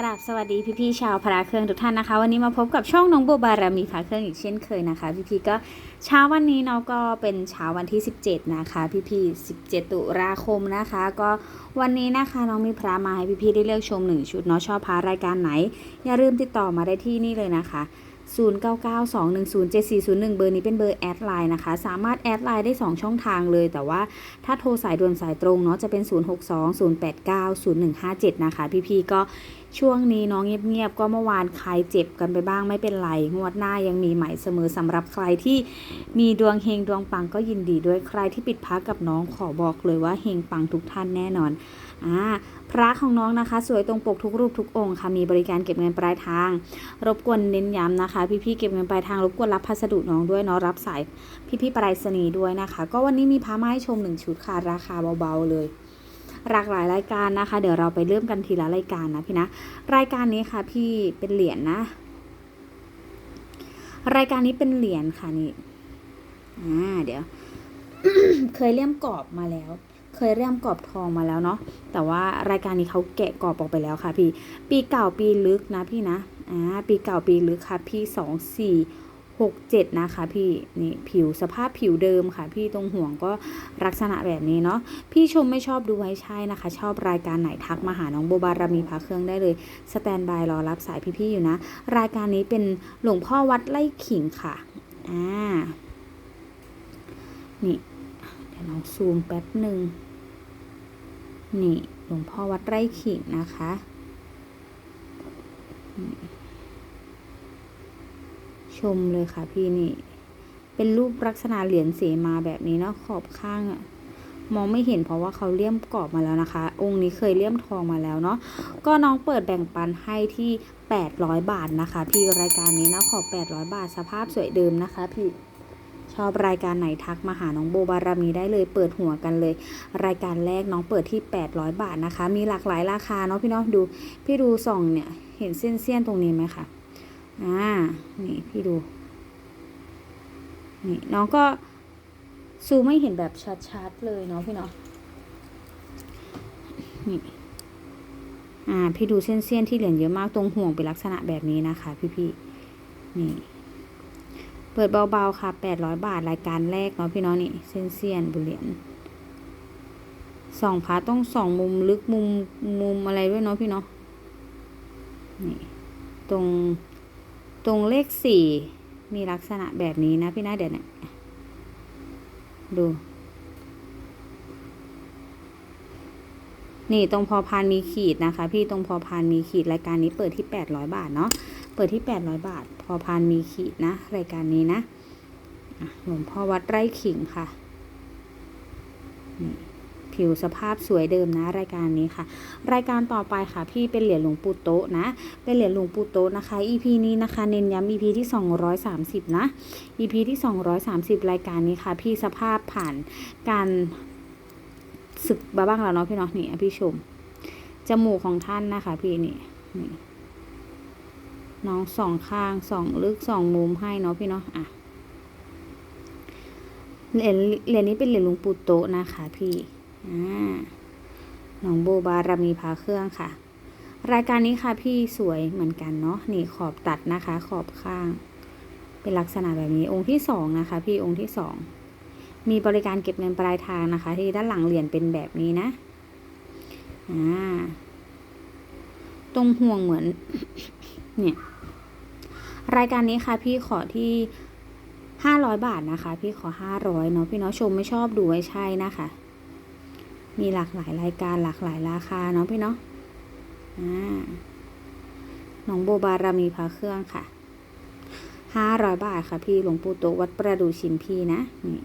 กราบสวัสดีพี่ๆชาวพระเครื่องทุกท่านนะคะ วันนี้มาพบกับช่องน้องโบบารามีพระเครื่องอีกเช่นเคยนะคะ พี่ๆก็เช้าวันนี้เนาะก็เป็นเช้าวันที่ 17 นะคะ พี่ๆ17 ตุลาคมนะคะ ก็วันนี้นะคะน้องมีพระมาให้พี่ๆได้เลือกชมหนึ่งชุดเนาะชอบพระรายการไหน อย่าลืมติดต่อมาได้ที่นี่เลยนะคะ 0992107401 เบอร์นี้เป็นเบอร์แอดไลน์นะคะ สามารถแอดไลน์ได้ 2 ช่องทางเลย แต่ว่าถ้าโทรสายด่วนสายตรงเนาะจะเป็น 0620890157 นะคะ พี่ๆก็ช่วงนี้น้องเงียบๆก็เมื่อวานใครเจ็บกันไปบ้างไม่เป็นไร งวดหน้ายังมีใหม่เสมอสำหรับใครที่มีดวงเฮงดวงปังก็ยินดีด้วยใครที่ปิดพักกับน้องขอบอกเลยว่าเฮงปังทุกท่านแน่นอน อ่าพระของน้องนะคะ สวยตรงปกทุกรูปทุกองค์ค่ะมีบริการเก็บเงินปลายทาง รบกวนเน้นย้ำนะคะ พี่ๆเก็บเงินปลายทางรบกวนรับพัสดุน้องด้วยเนาะรับสายพี่ๆปรษณีย์ด้วยนะคะ ก็วันนี้มีพระมาให้ชมหนึ่งชุดค่ะราคาเบาๆเลยหลากหลายรายการนะคะ เดี๋ยวเราไปเริ่มกันทีละรายการนะพี่นะ รายการนี้ค่ะพี่เป็นเหรียญนะรายการนี้เป็นเหรียญค่ะนี่อ่าเดี๋ยว เคยเลี่ยมกรอบมาแล้ว เคยเลี่ยมกรอบทองมาแล้วเนาะแต่ว่ารายการนี้เขาแกะกรอบออกไปแล้วค่ะพี่ ปีเก่าปีลึกนะพี่นะอ่าปีเก่าปีลึกค่ะพี่สองสี่หกเจ็ดนะคะพี่นี่ผิวสภาพผิวเดิมค่ะ พี่ตรงห่วงก็ลักษณะแบบนี้เนาะพี่ชมไม่ชอบดูไว้ใช่นะคะ ชอบรายการไหนทักมาหาน้องโบบารามีพาเครื่องได้เลยสแตนบายรอรับสายพี่ๆอยู่นะ รายการนี้เป็นหลวงพ่อวัดไล่ขิงค่ะอ่านี่ เดี๋ยวน้องซูมแป๊บหนึ่ง นี่หลวงพ่อวัดไร่ขิงนะคะ ชมเลยค่ะพี่นี่ เป็นรูปลักษณะเหรียญเสมาแบบนี้เนาะขอบข้างอะมองไม่เห็นเพราะว่าเขาเลี่ยมกรอบมาแล้วนะคะ องค์นี้เคยเลี่ยมทองมาแล้วเนาะก็น้องเปิดแบ่งปันให้ที่ 800 บาทนะคะ พี่รายการนี้นะขอ 800 บาทสภาพสวยเดิมนะคะพี่ อบรายการไหนทักมาหาน้องโบบารมีได้เลยเปิดหัวกันเลย รายการแรกน้องเปิดที่ 800 บาทนะคะ มีหลากหลายราคาเนาะพี่เนาะดู พี่ดูส่องเนี่ยเห็นเส้นเสี้ยนตรงนี้ไหมคะอ่านี่พี่ดูนี่น้องก็ซูไม่เห็นแบบชัดๆเลยเนาะพี่เนาะนี่อ่าพี่ดูเส้นเสี้ยนที่เหรียญเยอะมากตรงห่วงเป็นลักษณะแบบนี้นะคะ พี่ๆนี่ เปิดเบาๆค่ะ 800 บาทรายการแรกเนาะพี่เนาะนี่เส้นเสียนบุเรียญสองพาต้องสองมุมลึกมุมมุมอะไรด้วยเนาะพี่เนาะนี่ตรงตรงเลขสี่มีลักษณะแบบนี้นะพี่นะเดี๋ยวนะดู นี่ตรงพอพานมีขีดนะคะ พี่ตรงพอพานมีขีดรายการนี้เปิดที่800บาทเนาะ เปิดที่ 800 บาท พอพานมีขีดนะ รายการนี้นะหลวงพ่อวัดไร่ขิงค่ะนี่ผิวสภาพสวยเดิมนะ รายการนี้ค่ะ รายการต่อไปค่ะ พี่เป็นเหรียญหลวงปู่โตนะ เป็นเหรียญหลวงปู่โตนะคะ EP นี้นะคะเน้นย้ำ EP ที่ 230 นะ EP ที่ 230 รายการนี้ค่ะ พี่สภาพผ่านการศึกบ้าบ้งแล้วเนาะพี่เนาะนี่อะพี่ชมจมูกของท่านนะคะ พี่นี่นี่ น้องสองข้างสองลึกสองมุมให้เนาะพี่เนาะอะเหรียญเหรียญนี้เป็นเหรียญหลวงปู่โตนะคะพี่อ่าหนองโบบารมีพาเครื่องค่ะ รายการนี้ค่ะพี่สวยเหมือนกันเนาะนี่ขอบตัดนะคะ ขอบข้าง เป็นลักษณะแบบนี้องค์ที่สองนะคะ พี่องค์ที่สองมีบริการเก็บเงินปลายทางนะคะ ที่ด้านหลังเหรียญเป็นแบบนี้นะอ่าตรงห่วงเหมือน เนี่ย รายการนี้ค่ะพี่ขอที่ห้าร้อยบาทนะคะ พี่ขอห้าร้อยเนาะพี่เนาะชมไม่ชอบดูไว้ใช่นะคะ มีหลากหลายรายการหลากหลายราคาเนาะพี่เนาะอ่าหนองโบบารามีพาเครื่องค่ะห้าร้อยบาทค่ะพี่หลวงปู่โตวัดประดูชิมพีนะนี่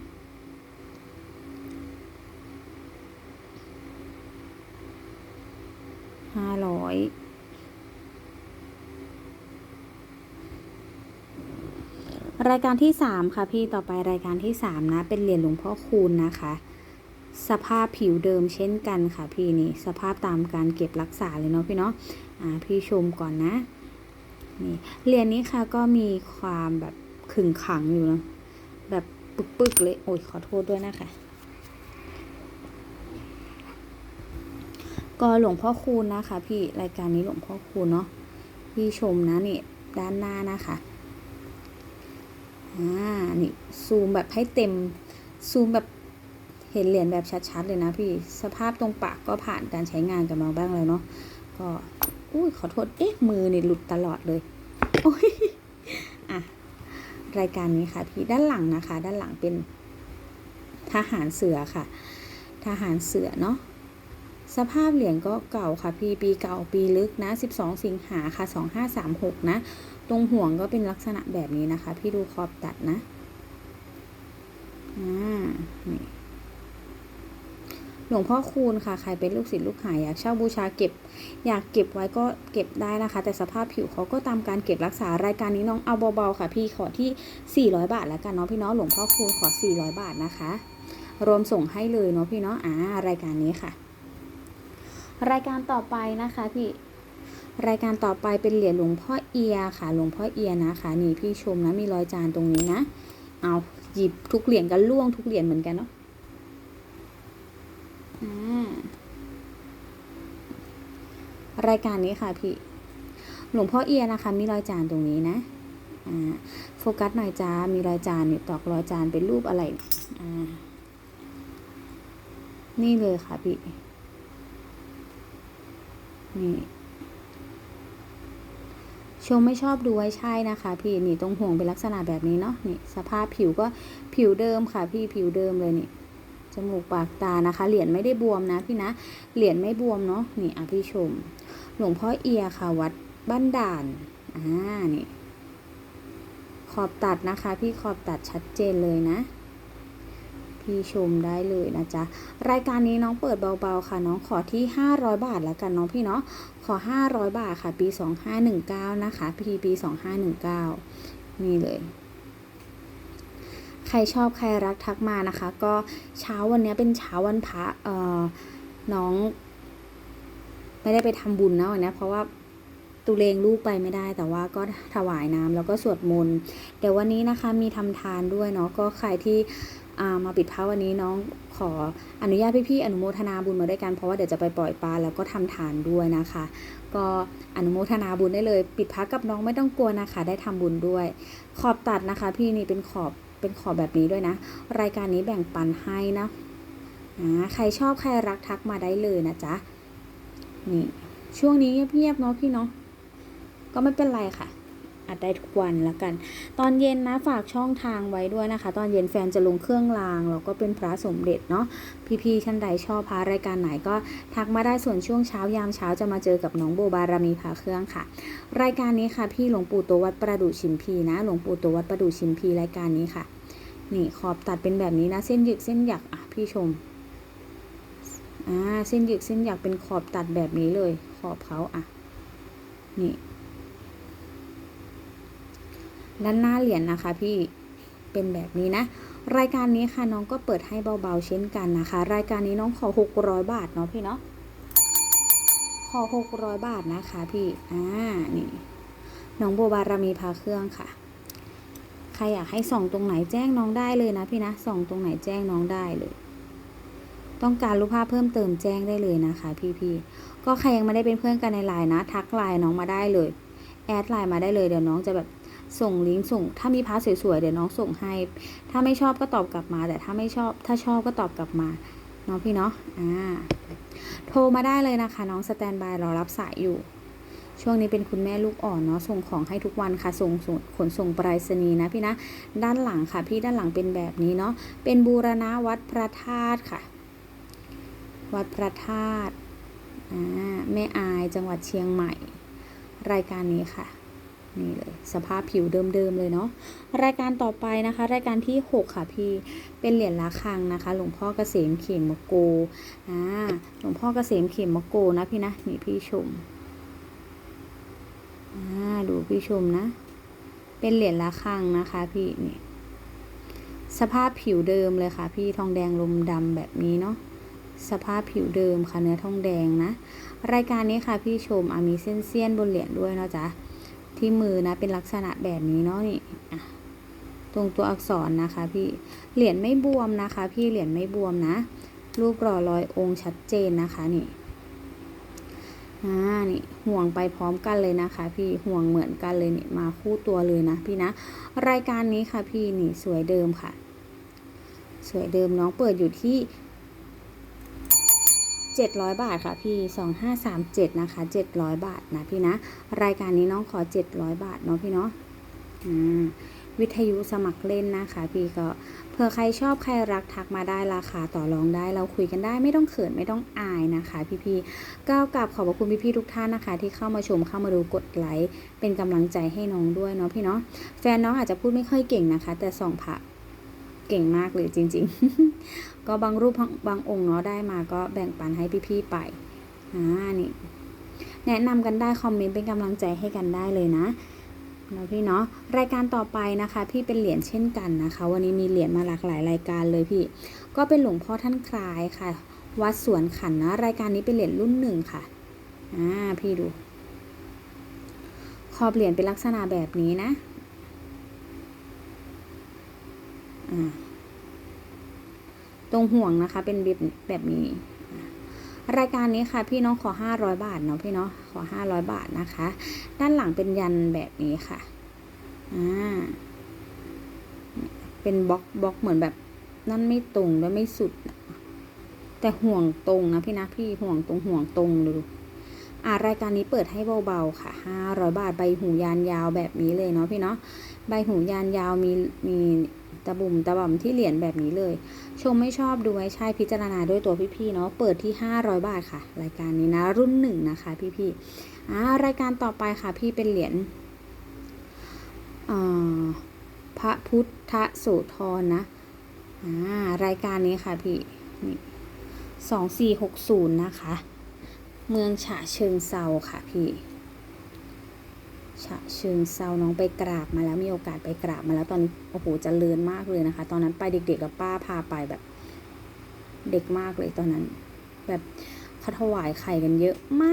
ห้าร้อย รายการที่สามค่ะพี่ต่อไปรายการที่สามนะ เป็นเหรียญหลวงพ่อคูณนะคะ สภาพผิวเดิมเช่นกันค่ะพี่นี่สภาพตามการเก็บรักษาเลยเนาะพี่เนาะอ่าพี่ชมก่อนนะนี่เหรียญนี้ค่ะก็มีความแบบขึงขังอยู่เนาะแบบปึกๆเลยโอ้ยขอโทษด้วยนะคะก็หลวงพ่อคูณนะคะ พี่รายการนี้หลวงพ่อคูณเนาะพี่ชมนะนี่ด้านหน้านะคะ อ่า นี่ซูมแบบให้เต็ม ซูมแบบเห็นเหรียญแบบชัดๆเลยนะพี่ สภาพตรงปากก็ผ่านการใช้งานกันมาบ้างแล้วเนาะ ก็ อุ้ยขอโทษ เอ๊ะ มือเนี่ยหลุดตลอดเลย โอ้ย อะ รายการนี้ค่ะพี่ ด้านหลังนะคะ ด้านหลังเป็นทหารเสือค่ะ ทหารเสือเนาะสภาพเหรียญก็เก่าค่ะพี่ปีเก่าปีลึกนะ 12 สิงหาค่ะ 2536 นะ ตรงห่วงก็เป็นลักษณะแบบนี้นะคะ พี่ดูขอบตัดนะอ่านี่หลวงพ่อคูณค่ะ ใครเป็นลูกศิษย์ลูกหายอยากเช่าบูชาเก็บ อยากเก็บไว้ก็เก็บได้นะคะ แต่สภาพผิวเขาก็ตามการเก็บรักษารายการนี้น้องเอาเบาๆค่ะ พี่ขอที่ 400 บาทแล้วกันเนาะพี่เนาะหลวงพ่อคูณขอ 400 บาทนะคะ รวมส่งให้เลยเนาะพี่เนาะอ่ารายการนี้ค่ะ รายการต่อไปนะคะพี่ รายการต่อไปเป็นเหรียญหลวงพ่อเอียค่ะ หลวงพ่อเอียนะคะนี่พี่ชมนะมีรอยจานตรงนี้นะ เอาหยิบทุกเหรียญกันล่วงทุกเหรียญเหมือนกันเนาะอ่ารายการนี้ค่ะพี่ หลวงพ่อเอียนะคะ มีรอยจานตรงนี้นะอ่าโฟกัสหน่อยจ้า มีรอยจานนี่ตอกรอยจานเป็นรูปอะไรอ่านี่เลยค่ะพี่ นี่ ชมไม่ชอบดูไว้ใช่นะคะพี่นี่ตรงห่วงเป็นลักษณะแบบนี้เนาะนี่สภาพผิวก็ผิวเดิมค่ะพี่ผิวเดิมเลยนี่จมูกปากตานะคะ เหรียญไม่ได้บวมนะพี่นะเหรียญไม่บวมเนาะนี่อะพี่ชม หลวงพ่อเอียค่ะวัดบ้านด่านอ่านี่ขอบตัดนะคะ พี่ขอบตัดชัดเจนเลยนะ พี่ชมได้เลยนะจ๊ะ รายการนี้น้องเปิดเบาๆค่ะ น้องขอที่ 500 บาทแล้วกันเนาะพี่เนาะขอ 500 บาทค่ะ ปี 2519 นะคะปีปี 2519 นี่เลย ใครชอบใครรักทักมานะคะ ก็เช้าวันนี้เป็นเช้าวันพระเอ่อน้อง ไม่ได้ไปทำบุญนะวันนี้เพราะว่าตุเลงลูกไปไม่ได้แต่ว่าก็ถวายน้ำแล้วก็สวดมนต์เดี๋ยววันนี้นะคะมีทำทานด้วยเนาะก็ใครที่ มาปิดพระวันนี้น้องขออนุญาตพี่ๆอนุโมทนาบุญมาด้วยกันเพราะว่าเดี๋ยวจะไปปล่อยปลาแล้วก็ทำทานด้วยนะคะ ก็อนุโมทนาบุญได้เลย ปิดพระกับน้องไม่ต้องกลัวนะคะ ได้ทำบุญด้วย ขอบตัดนะคะ พี่นี่เป็นขอบเป็นขอบแบบนี้ด้วยนะ รายการนี้แบ่งปันให้นะอ่าใครชอบใครรักทักมาได้เลยนะจ๊ะนี่ช่วงนี้เงียบๆเนาะพี่เนาะก็ไม่เป็นไรค่ะ อัดได้ทุกวันล้วกัน ตอนเย็นนะฝากช่องทางไว้ด้วยนะคะ ตอนเย็นแฟนจะลงเครื่องรางแล้วก็เป็นพระสมเด็จเนาะพี่ๆท่านใดชอบพระรายการไหนก็ทักมาได้ส่วนช่วงเช้ายามเช้าจะมาเจอกับน้องโบบารมีพาเครื่องค่ะ รายการนี้ค่ะพี่หลวงปู่ตัววัดประดูชิมพีนะหลวงปู่ตัววัดประดูชิมพีรายการนี้ค่ะ นี่ขอบตัดเป็นแบบนี้นะ เส้นหยึกเส้นหยักอะพี่ชมอ่าเส้นหยึกเส้นหยักเป็นขอบตัดแบบนี้เลย ขอบเขาอะนี่ ด้านหน้าเหรียญนะคะพี่เป็นแบบนี้นะ รายการนี้ค่ะน้องก็เปิดให้เบาๆเช่นกันนะคะ รายการนี้น้องขอ 600 บาทเนาะพี่เนาะขอ 600 บาทนะคะพี่อ่านี่น้องโบบารมีพาเครื่องค่ะ ใครอยากให้ส่องตรงไหนแจ้งน้องได้เลยนะพี่นะส่องตรงไหนแจ้งน้องได้เลย ต้องการรูปภาพเพิ่มเติมแจ้งได้เลยนะคะ พี่ๆก็ใครยังไม่ได้เป็นเพื่อนกันในไลน์นะ ทักไลน์น้องมาได้เลย แอดไลน์มาได้เลยเดี๋ยวน้องจะแบบ ส่งลิงก์ส่ง ถ้ามีพาร์ทสวยๆเดี๋ยวน้องส่งให้ ถ้าไม่ชอบก็ตอบกลับมา แต่ถ้าไม่ชอบ ถ้าชอบก็ตอบกลับมาเนาะพี่เนาะอ่าโทรมาได้เลยนะคะ น้องสแตนบายรอรับสายอยู่ช่วงนี้เป็นคุณแม่ลูกอ่อนเนาะส่งของให้ทุกวันค่ะส่งส่งขนส่งปรษณีย์นะพี่นะ ด้านหลังค่ะ พี่ด้านหลังเป็นแบบนี้เนาะเป็นบูรณะวัดพระธาตุค่ะ วัดพระธาตุอ่าแม่อายจังหวัดเชียงใหม่ รายการนี้ค่ะ นี่เลยสภาพผิวเดิมๆเลยเนาะรายการต่อไปนะคะ รายการที่ 6 ค่ะพี่เป็นเหรียญละคังนะคะ หลวงพ่อเกษมเขมมะโกอ่าหลวงพ่อเกษมเขมมะโกนะพี่นะนี่พี่ชมอ่าดูพี่ชมนะ เป็นเหรียญละคังนะคะพี่นี่สภาพผิวเดิมเลยค่ะ พี่ทองแดงลมดำแบบนี้เนาะสภาพผิวเดิมค่ะเนื้อทองแดงนะ รายการนี้ค่ะพี่ชมอมีเส้นเสี้ยนบนเหรียญด้วยเนาะจ๊ะ ที่มือนะเป็นลักษณะแบบนี้เนาะนี่ตรงตัวอักษรนะคะ พี่เหรียญไม่บวมนะคะ พี่เหรียญไม่บวมนะ รูปรอรอยองค์ชัดเจนนะคะนี่อ่านี่ห่วงไปพร้อมกันเลยนะคะ พี่ห่วงเหมือนกันเลยนี่มาคู่ตัวเลยนะพี่นะ รายการนี้ค่ะพี่นี่สวยเดิมค่ะ สวยเดิมน้องเปิดอยู่ที่ 700 บาทค่ะพี่ 2537 นะคะ 700 บาทนะพี่นะ รายการนี้น้องขอ 700 บาทเนาะพี่เนาะวิทยุสมัครเล่นนะคะ พี่ก็เผื่อใครชอบใครรักทักมาได้ราคาต่อรองได้ เราคุยกันได้ไม่ต้องเขินไม่ต้องอายนะคะ พี่ๆก้าวกลับขอบพระคุณพี่ๆทุกท่านนะคะ ที่เข้ามาชมเข้ามาดูกดไลค์เป็นกำลังใจให้น้องด้วยเนาะพี่เนาะแฟนน้องอาจจะพูดไม่ค่อยเก่งนะคะ แต่ส่องพระเก่งมากเลยจริง ๆ ก็บางรูปบางองค์เนาะได้มาก็แบ่งปันให้พี่ๆไปอ่านี่แนะนำกันได้คอมเมนต์เป็นกำลังใจให้กันได้เลยนะเนาะพี่เนาะรายการต่อไปนะคะ พี่เป็นเหรียญเช่นกันนะคะ วันนี้มีเหรียญมาหลากหลายรายการเลยพี่ ก็เป็นหลวงพ่อท่านคลายค่ะ วัดสวนขันนะ รายการนี้เป็นเหรียญรุ่นหนึ่งค่ะอ่าพี่ดู ขอบเหรียญเป็นลักษณะแบบนี้นะอ่า รงห่วงนะคะ เป็นแบบแบบนี้ รายการนี้ค่ะ พี่น้องขอ 500 บาทเนาะพี่เนาะขอ 500 บาทนะคะ ด้านหลังเป็นยันแบบนี้ค่ะอ่าเป็นบล็อกบล็อกเหมือนแบบนั่นไม่ตรงและไม่สุด แต่ห่วงตรงนะพี่นะพี่ห่วงตรงห่วงตรงดูอ่ารายการนี้เปิดให้เบาๆค่ะ500บาทใบหูยานยาวแบบนี้เลยเนาะพี่เนาะ ใบหูยานยาวมีมีตะบุ่มตะบ่ำที่เหรียญแบบนี้เลย ชมไม่ชอบดูไว้ใช่พิจารณาด้วยตัวพี่ๆเนาะเปิดที่ 500 บาทค่ะ รายการนี้นะ รุ่นหนึ่งนะคะ พี่ๆอ่ารายการต่อไปค่ะพี่เป็นเหรียญพระพุทธโสธรนะอ่ารายการนี้ค่ะพี่นี่สองสี่หกศูนย์นะคะ เมืองฉะเชิงเซาค่ะพี่ ฉะเชิงเซาน้องไปกราบมาแล้วมีโอกาสไปกราบมาแล้วตอนนี้โอ้โหจเจริญมากเลยนะคะ ตอนนั้นไปเด็กๆกับป้าพาไปแบบ เด็กมากเลยตอนนั้น แบบเขาถวายไข่กันเยอะม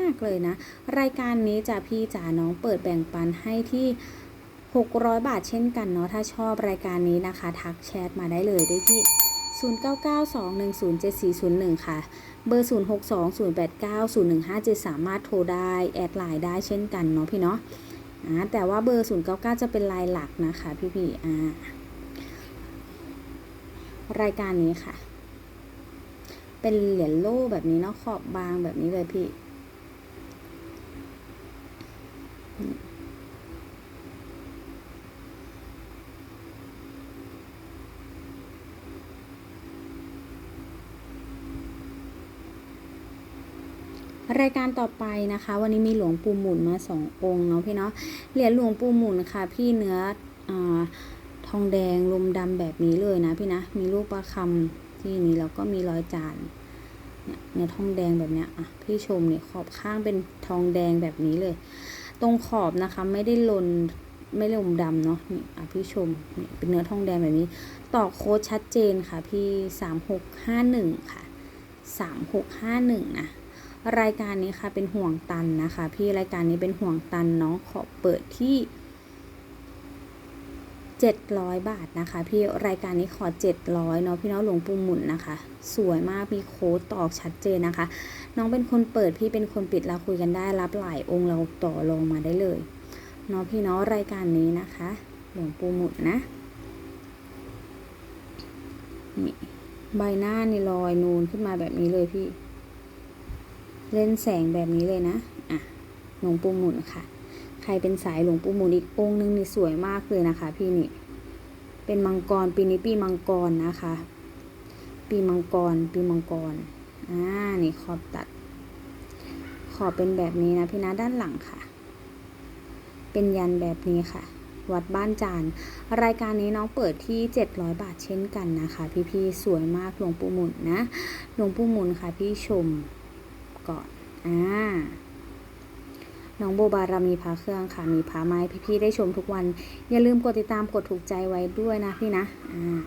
ากเลยนะ รายการนี้จะพี่จ๋าน้องเปิดแบ่งปันให้ที่ 600 บาทเช่นกันเนาะถ้าชอบรายการนี้นะคะ ทักแชทมาได้เลยได้ที่ 0992107401 ค่ะ เบอร์ 0620890157 สามารถโทรได้ แอดไลน์ได้เช่นกันเนาะพี่เนาะอ่าแต่ว่าเบอร์ 099 จะเป็นลายหลักนะคะพี่ๆอ่ารายการนี้ค่ะ เป็นเหรียญโล่แบบนี้เนาะขอบบางแบบนี้เลยพี่ รายการต่อไปนะคะ วันนี้มีหลวงปู่หมุนมาสององค์เนาะพี่เนาะเหรียญหลวงปู่หมุนค่ะ พี่เนื้ออทองแดงลมดำแบบนี้เลยนะพี่นะมีรูปประคำที่นี้แล้วก็มีรอยจานเนี่ยเนื้อทองแดงแบบเนี้ยอะพี่ชมเนี่ยขอบข้างเป็นทองแดงแบบนี้เลย ตรงขอบนะคะไม่ได้ลนไม่ลมดำเนาะนี่อะพี่ชมเนี่ยเป็นเนื้อทองแดงแบบนี้ ต่อโค้ดชัดเจนค่ะพี่สามหกห้าหนึ่งค่ะสามหกห้าหนึ่งนะ รายการนี้ค่ะเป็นห่วงตันนะคะ พี่รายการนี้เป็นห่วงตันน้องขอเปิดที่ 700 บาทนะคะ พี่รายการนี้ขอ 700เนาะพี่น้องหลวงปู่หมุนนะคะ สวยมากมีโค้ดตอกชัดเจนนะคะ น้องเป็นคนเปิดพี่เป็นคนปิดเราคุยกันได้รับหลายองค์เราต่อลงมาได้เลยเนาะพี่เนาะรายการนี้นะคะ หลวงปู่หมุนนะนี่ใบหน้านี่ลอยนูนขึ้นมาแบบนี้เลยพี่ เล่นแสงแบบนี้เลยนะ อะ หลวงปู่หมุนค่ะ ใครเป็นสายหลวงปู่หมุนอีกองค์นึงนี่สวยมากเลยนะคะ พี่นี่ เป็นมังกรปีนี้ปีมังกรนะคะ ปีมังกร ปีมังกร อ่า นี่ขอบตัด ขอบเป็นแบบนี้นะพี่นะด้านหลังค่ะ เป็นยันแบบนี้ค่ะ วัดบ้านจาน รายการนี้น้องเปิดที่ 700 บาทเช่นกันนะคะ พี่ๆ สวยมากหลวงปู่หมุนนะ หลวงปู่หมุนค่ะพี่ชม ก่อนอ่าน้องโบบารามีพาเครื่องค่ะ มีพาไม้พี่ๆได้ชมทุกวัน อย่าลืมกดติดตามกดถูกใจไว้ด้วยนะพี่นะอ่า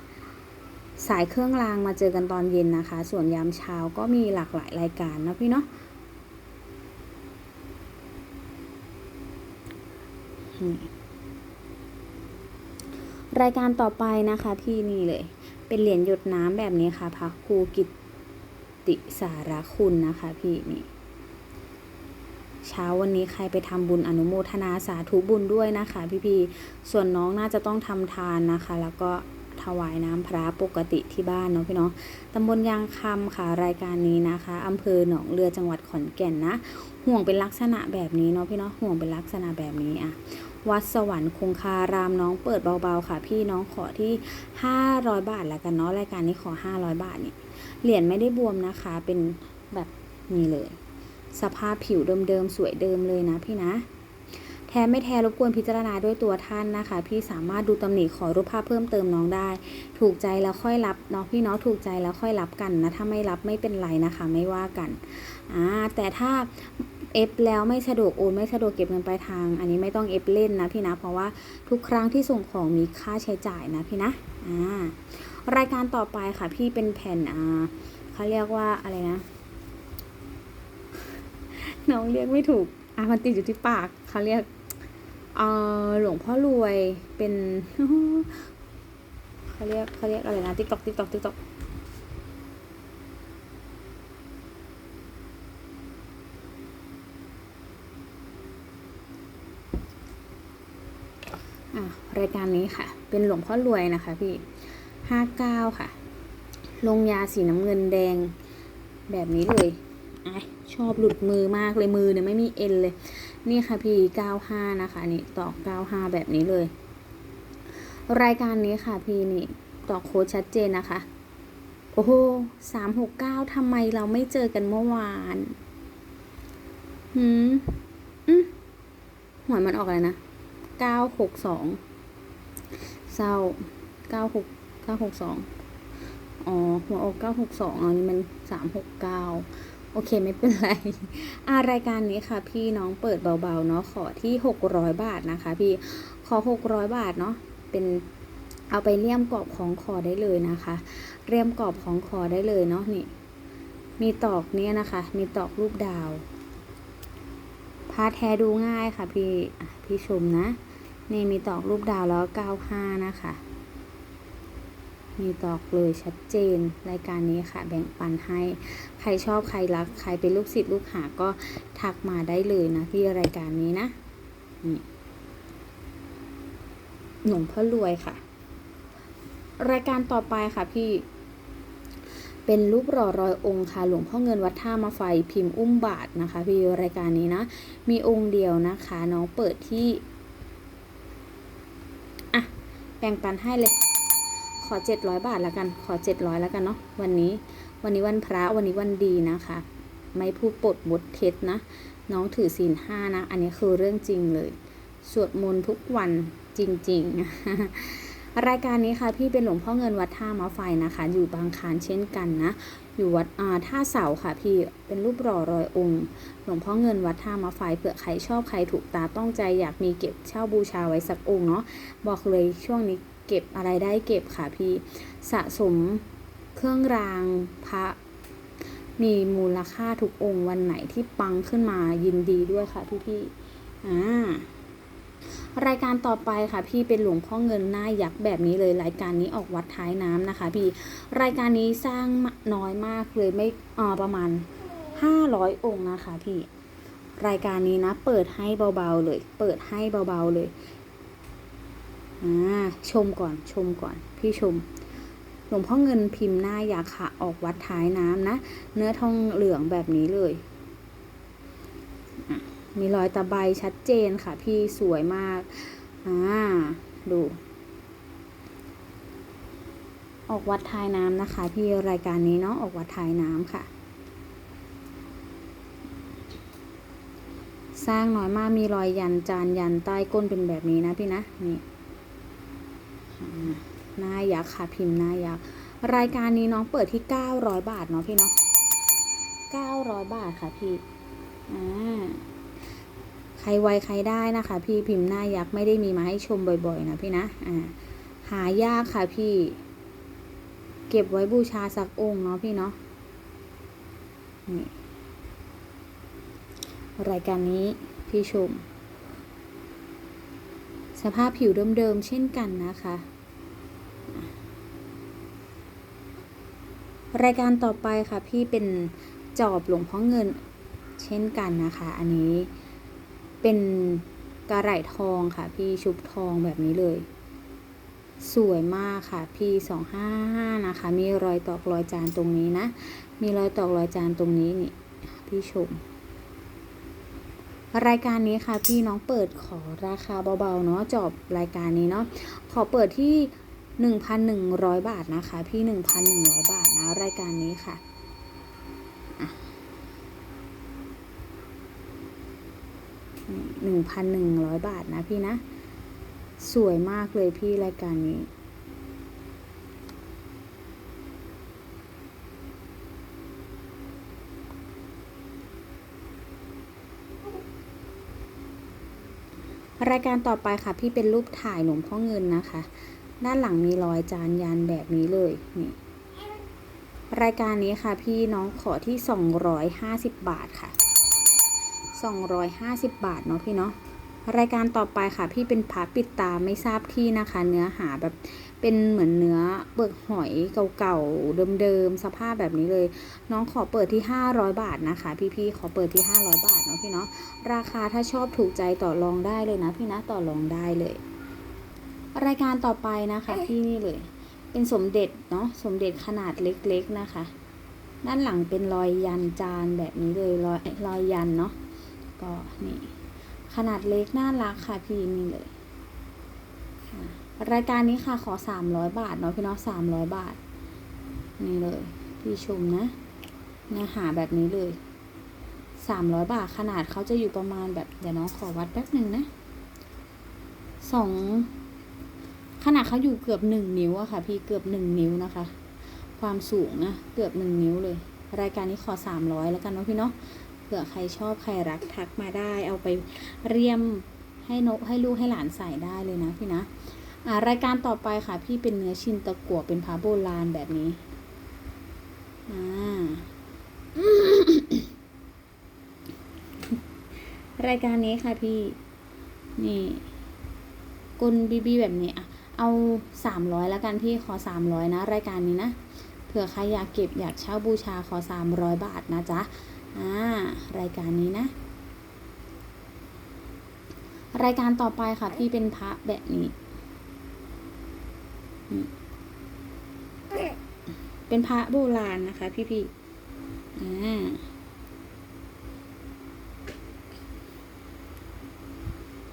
สายเครื่องรางมาเจอกันตอนเย็นนะคะ ส่วนยามเช้าก็มีหลากหลายรายการนะพี่เนาะรายการต่อไปนะคะพี่นี่เลย เป็นเหรียญหยดน้ำแบบนี้ค่ะพระครูกิต ติสารคุณนะคะพี่นี่เช้าวันนี้ใครไปทำบุญอนุโมทนาสาธุบุญด้วยนะคะ พี่ๆส่วนน้องน่าจะต้องทำทานนะคะ แล้วก็ถวายน้ำพระปกติที่บ้านเนาะพี่เนาะตำบลยางคำค่ะรายการนี้นะคะอำเภอหนองเรือจังหวัดขอนแก่นนะ ห่วงเป็นลักษณะแบบนี้เนาะพี่เนาะห่วงเป็นลักษณะแบบนี้อะวัดสวรรค์คงคารามน้องเปิดเบาๆค่ะ พี่น้องขอที่ 500 บาทแล้วกันเนาะรายการนี้ขอ 500 บาทเนี่ย เหรียญไม่ได้บวมนะคะ เป็นแบบนี้เลย สภาพผิวเดิมๆ สวยเดิมเลยนะพี่นะแท้ไม่แท้รบกวนพิจารณาด้วยตัวท่านนะคะ พี่สามารถดูตำหนิขอรูปภาพเพิ่มเติมน้องได้ ถูกใจแล้วค่อยรับเนาะพี่เนาะถูกใจแล้วค่อยรับกันนะ ถ้าไม่รับไม่เป็นไรนะคะ ไม่ว่ากันอ่าแต่ถ้าเอฟแล้วไม่สะดวกโอนไม่สะดวกเก็บเงินปลายทาง อันนี้ไม่ต้องเอฟเล่นนะพี่นะ เพราะว่าทุกครั้งที่ส่งของมีค่าใช้จ่ายนะพี่นะอ่า รายการต่อไปค่ะ พี่เป็นแผ่นอ่าเขาเรียกว่าอะไรนะ น้องเรียกไม่ถูกอะมันติดอยู่ที่ปากเขาเรียกเออหลวงพ่อรวยเป็นเขาเรียกเขาเรียกอะไรนะติ๊กตอกติ๊กตอกติ๊กตอกอะรายการนี้ค่ะ เป็นหลวงพ่อรวยนะคะพี่ ห้าเก้าค่ะ ลงยาสีน้ำเงินแดงแบบนี้เลยไอชอบหลุดมือมากเลยมือเนี่ยไม่มีเอ็นเลย นี่ค่ะพี่ 95 นะคะ นี่ตอก 95 แบบนี้เลย รายการนี้ค่ะพี่นี่ตอกโค้ดชัดเจนนะคะ โอ้โห369ทำไมเราไม่เจอกันเมื่อวานหืมอืมหวยมันออกอะไรนะ962เศร้า 96 962อ๋อ หัวออก962อันนี้มัน369โอเคไม่เป็นไร อ่ารายการนี้ค่ะ พี่น้องเปิดเบาๆเนาะขอที่600บาทนะคะ พี่ขอ600บาทเนาะเป็นเอาไปเลี่ยมกรอบของคอได้เลยนะคะเลี่ยมกรอบของคอได้เลยเนาะนี่ มีตอกเนี้ยนะคะ มีตอกรูปดาวพาแท้ดูง่ายค่ะพี่พี่ชมนะ นี่มีตอกรูปดาวแล้ว95นะคะ มีตอกเลยชัดเจน รายการนี้ค่ะ แบ่งปันให้ ใครชอบใครรัก ใครเป็นลูกศิษย์ลูกหาก็ทักมาได้เลยนะที่รายการนี้นะนี่หลวงพ่อรวยค่ะ รายการต่อไปค่ะพี่เป็นรูปหล่อรอยองค์ค่ะหลวงพ่อเงินวัดท่ามาไฟพิมพ์อุ้มบาทนะคะพี่รายการนี้นะ มีองค์เดียวนะคะ น้องเปิดที่ อะ แบ่งปันให้เลย อ 700 บาทแล้วกัน ขอ 700แล้วกันเนาะ วันนี้ วันนี้วันพระ วันนี้วันดีนะคะ ไม่พูดปดบทเท็จนะ น้องถือศีลห้านะ อันนี้คือเรื่องจริงเลย สวดมนต์ทุกวันจริง ๆ รายการนี้ค่ะพี่เป็นหลวงพ่อเงินวัดท่ามาไฟนะคะ อยู่บางคานเช่นกันนะ อยู่วัดอ่าท่าเสาค่ะ พี่เป็นรูปหล่อรอยองค์ หลวงพ่อเงินวัดท่ามาไฟเผื่อใครชอบใครถูกตาต้องใจอยากมีเก็บเช่าบูชาไว้สักองค์เนาะบอกเลยช่วงนี้เก็บอะไรได้เก็บค่ะพี่สะสมเครื่องรางพระมีมูลค่าทุกองค์วันไหนที่ปังขึ้นมายินดีด้วยค่ะพี่พี่อ่า รายการต่อไปค่ะพี่เป็นหลวงพ่อเงินหน้ายักษ์แบบนี้เลยรายการนี้ออกวัดท้ายน้ำนะคะ พี่รายการนี้สร้างน้อยมากเลยไม่อ่าประมาณห้าร้อยองค์นะคะพี่รายการนี้นะเปิดให้เบาๆเลย เปิดให้เบาๆเลยอ่าชมก่อนชมก่อน พี่ชมหลวงพ่อเงินพิมพ์หน้าอยากค่ะ ออกวัดท้ายน้ำนะ เนื้อทองเหลืองแบบนี้เลยอะ มีรอยตะไบชัดเจนค่ะพี่สวยมาก อ่า ดู ออกวัดท้ายน้ำนะคะ พี่รายการนี้เนาะออกวัดท้ายน้ำค่ะ สร้างน้อยมากมีรอยยันจานยันใต้ก้นเป็นแบบนี้นะพี่นะ นี่หน้ายักษ์ค่ะพิมพ์หน้ายักษ์รายการนี้น้องเปิดที่ 900 บาทเนาะพี่เนาะ900 บาทค่ะพี่ อ่า ใครไวใครได้นะคะ พี่พิมพ์หน้ายักษ์ไม่ได้มีมาให้ชมบ่อยๆนะพี่นะอ่าหายากค่ะพี่ เก็บไว้บูชาสักองค์เนาะพี่เนาะนี่รายการนี้พี่ชม สภาพผิวเดิมๆเช่นกันนะคะ รายการต่อไปค่ะพี่เป็นจอบหลวงพ่อเงินเช่นกันนะคะ อันนี้ เป็นกระไหล่ทองค่ะ พี่ชุบทองแบบนี้เลย สวยมากค่ะ พี่สองห้าห้านะคะ มีรอยตอกรอยจานตรงนี้นะ มีรอยตอกรอยจานตรงนี้นี่พี่ชม รายการนี้ค่ะ พี่น้องเปิดขอราคาเบาๆเนาะจบรายการนี้เนาะขอเปิดที่ 1,100 บาทนะคะ พี่ 1,100 บาทนะรายการนี้ค่ะ หนึ่งพันหนึ่งร้อยบาทนะพี่นะ สวยมากเลยพี่รายการนี้ รายการต่อไปค่ะ พี่เป็นรูปถ่ายหลวงพ่อเงินนะคะ ด้านหลังมีรอยจานยันแบบนี้เลยนี่รายการนี้ค่ะพี่น้องขอที่ 250 บาทค่ะ 250 บาทเนาะพี่เนาะรายการต่อไปค่ะ พี่เป็นพระปิดตาไม่ทราบที่นะคะ เนื้อหาแบบเป็นเหมือนเนื้อเปลือกหอยเก่าๆเดิมๆสภาพแบบนี้เลย น้องขอเปิดที่ 500 บาทนะคะ พี่ๆขอเปิดที่ 500 บาทเนาะพี่เนาะราคาถ้าชอบถูกใจต่อรองได้เลยนะพี่นะต่อรองได้เลย รายการต่อไปนะคะที่นี่เลย เป็นสมเด็จเนาะสมเด็จขนาดเล็กๆนะคะ ด้านหลังเป็นรอยยันจานแบบนี้เลยรอยรอยยันเนาะ ก็นี่ขนาดเล็กน่ารักค่ะพี่นี่เลยค่ะรายการนี้ค่ะขอสามร้อยบาทเนาะพี่เนาะสามร้อยบาท นี่เลย พี่ชมนะเนื้อหาแบบนี้เลยสามร้อยบาทขนาดเขาจะอยู่ประมาณแบบเดี๋ยวน้องขอวัดแป๊บหนึ่งนะสองขนาดเขาอยู่เกือบหนึ่งนิ้วอะค่ะ พี่เกือบหนึ่งนิ้วนะคะ ความสูงนะเกือบหนึ่งนิ้วเลย รายการนี้ขอสามร้อยแล้วกันเนาะพี่เนาะ ผื่อใครชอบใครรักทักมาได้ เอาไปเรียมให้นกให้ลูกให้หลานใส่ได้เลยนะพี่นะอ่ารายการต่อไปค่ะ พี่เป็นเนื้อชินตะกั่วเป็นพาโบราณแบบนี้อ่ารายการนี้ค่ะพี่ นี่กุลบีบีแบบนี้อะเอาสามร้อยแล้วกันพี่ขอสามร้อยนะ รายการนี้นะเผื่อใครอยากเก็บอยากเช่าบูชาขอสามร้อยบาทนะจ๊ะ อ่ารายการนี้นะ รายการต่อไปค่ะ พี่เป็นพระแบบนี้ เป็นพระโบราณนะคะ พี่พี่อ่า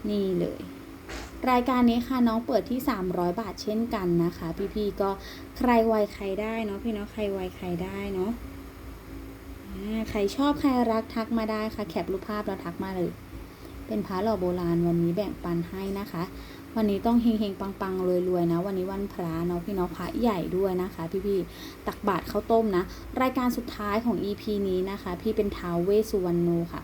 นี่เลย รายการนี้ค่ะน้องเปิดที่ 300 บาทเช่นกันนะคะ พี่ๆก็ใครไวใครได้เนาะพี่เนาะใครไวใครได้เนาะ ใครชอบใครรักทักมาได้ค่ะ แคปรูปภาพแล้วทักมาเลย เป็นพระหล่อโบราณวันนี้แบ่งปันให้นะคะ วันนี้ต้องเฮงๆปังๆรวยๆนะ วันนี้วันพระเนาะพี่เนาะพระใหญ่ด้วยนะคะ พี่ๆตักบาตรข้าวต้มนะ รายการสุดท้ายของ EP นี้นะคะ พี่เป็นท้าวเวสุวรรณโนค่ะ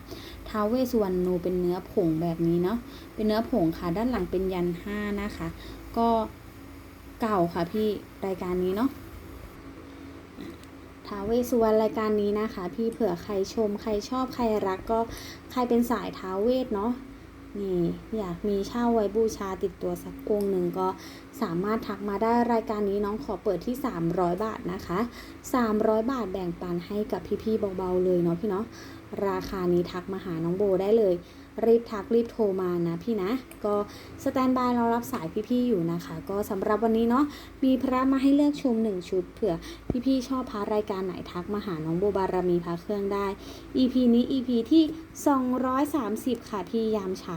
ท้าวเวสสุวรรณโนเป็นเนื้อผงแบบนี้เนาะเป็นเนื้อผงค่ะ ด้านหลังเป็นยันห้านะคะ ก็เก่าค่ะพี่รายการนี้เนาะ ท้าเวสุวรรณรายการนี้นะคะ พี่เผื่อใครชมใครชอบใครรักก็ใครเป็นสายท้าเวสเนาะนี่อยากมีเช่าไว้บูชาติดตัวสักองหนึ่งก็สามารถทักมาได้รายการนี้น้องขอเปิดที่ 300 บาทนะคะ 300 บาทแบ่งปันให้กับพี่ๆเบาๆเลยเนาะพี่เนาะราคานี้ทักมาหาน้องโบได้เลย รีบทักรีบโทรมานะพี่นะ ก็สแตนบายเรารับสายพี่ๆอยู่นะคะ ก็สำหรับวันนี้เนาะมีพระมาให้เลือกชมหนึ่งชุดเผื่อพี่ๆชอบพระรายการไหนทักมาหาน้องโบบารมีพระเครื่องได้ EP นี้ EP ที่ 230 ค่ะพี่ยามเช้า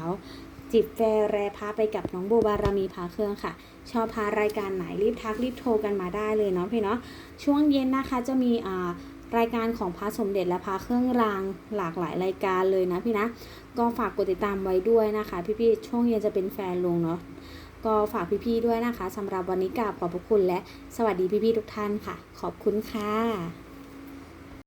จิบแฟแรพาไปกับน้องโบบารมีพาเครื่องค่ะ ชอบพารายการไหนรีบทักรีบโทรกันมาได้เลยเนาะพี่เนาะช่วงเย็นนะคะจะมีอ่า รายการของพระสมเด็จและพระเครื่องรางหลากหลายรายการเลยนะพี่นะ ก็ฝากกดติดตามไว้ด้วยนะคะ พี่ๆช่วงเย็นจะเป็นแฟนลงเนาะก็ฝากพี่ๆด้วยนะคะสำหรับวันนี้กราบขอบพระคุณและสวัสดีพี่ๆทุกท่านค่ะ ขอบคุณค่ะ